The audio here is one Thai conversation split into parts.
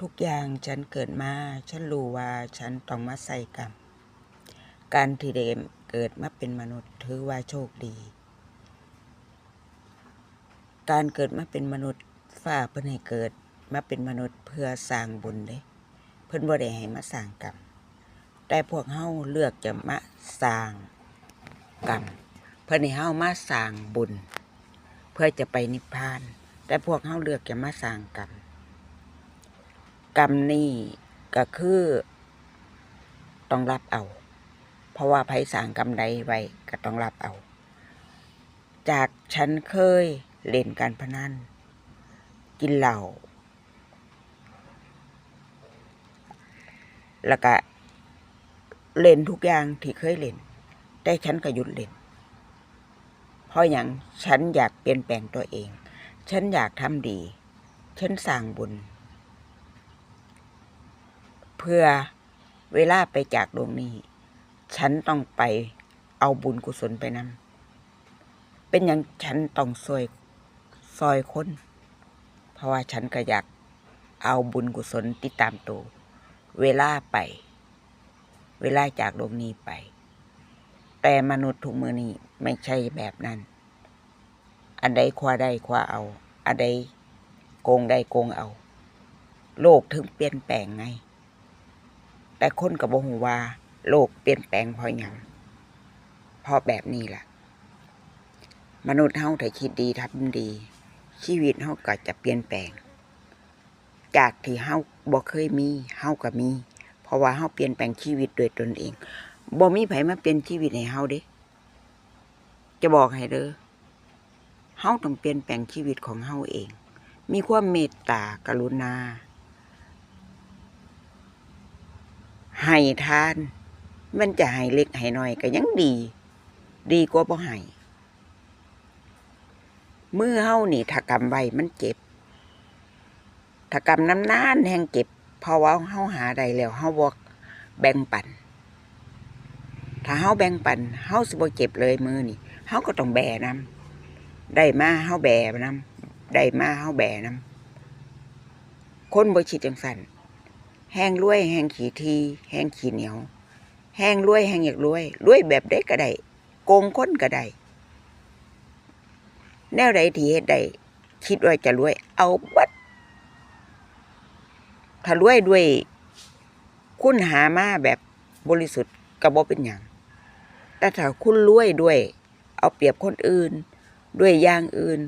ทุกอย่างฉันเกิดมา ฉันรู้ว่าฉันต้องมาใส่กรรม การที่ได้เกิดมาเป็นมนุษย์ถือว่าโชคดี การเกิดมาเป็นมนุษย์ฟ้าเพิ่นให้เกิดมาเป็นมนุษย์เพื่อสร้างบุญเด้ เพิ่อนบ่ได้ให้มาสร้างกรรม แต่พวกเฮาเลือกจะมาสร้างกรรม เพิ่นให้เฮามาสร้างบุญ เพื่อจะไปนิพพาน แต่พวกเฮาเลือกจะมาสร้างกรรม กรรมนี่ก็คือต้องรับเอา เพราะว่าไผสางกรรมใดไว้ก็ต้องรับเอา จากฉันเคยเล่นการพนันกินเหล้าแล้วก็เล่นทุกอย่างที่เคยเล่น แต่ฉันก็หยุดเล่น เพราะอย่างฉันอยากเปลี่ยนแปลงตัวเอง ฉันอยากทำดี ฉันสร้างบุญ เพื่อเวลาไปจากดวงนี้ ฉันต้องไปเอาบุญกุศลไปนำเป็นอย่างฉันต้องซอยซอยคนเพราะว่าฉันก็อยากเอาบุญกุศลติดตามตัวเวลาไป เวลาจากโลกนี้ไป แต่มนุษย์ทุกมือนี้ไม่ใช่แบบนั้น อันใดคว้าได้คว้าเอา อันใดโกงได้โกงเอา โลกถึงเปลี่ยนแปลงไง แต่คนกับบ่ฮู้ว่าโลกเปลี่ยนแปลงเพราะหยังเพราะแบบนี้ล่ะ มนุษย์เฮาถ้าคิดดีทำดี ชีวิตเฮาก็จะเปลี่ยนแปลง จากที่เฮาบ่เคยมีเฮาก็มี เพราะว่าเฮาเปลี่ยนแปลงชีวิตด้วยตนเองบ่มีไผมาเปลี่ยนชีวิตให้เฮาเด้ จะบอกให้เด้อเฮาต้องเปลี่ยนแปลงชีวิตของเฮาเอง มีความเมตตากรุณา ให้ทาน มันจะให้เล็กให้น้อยก็ยังดี ดีกว่าบ่ให้มือเฮานี่ถ้ากำไว้มันเจ็บถ้ากำน้ำนานแห่งเจ็บเพราะว่าเฮาหาได้แล้วเฮาบ่แบ่งปันถ้าเฮาแบ่งปันเฮาสิบ่เจ็บเลยมือนี่เฮาก็ต้องแบนํได้มาเฮาแบนํได้มาเฮาแบนํคนบ่คิดจังซั่น แห้งรวยแห้งขี้ทีแห้งขี้เหนียว แห้งรวยแห้งอยากรวยรวยแบบใดก็ได้โกงค้นก็ได้แนวใดที่เฮ็ดได้คิดว่าจะรวย เอาบัดถ้ารวยด้วย คุณหามาแบบบริสุทธิ์ก็บ่เป็นหยังแต่ถ้าคุณรวยด้วย เอาเปรียบคนอื่น ด้วยอย่างอื่น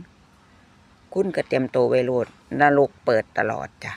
คุณก็เตรียมตัวไว้โลดนรกเปิดตลอดจ้ะ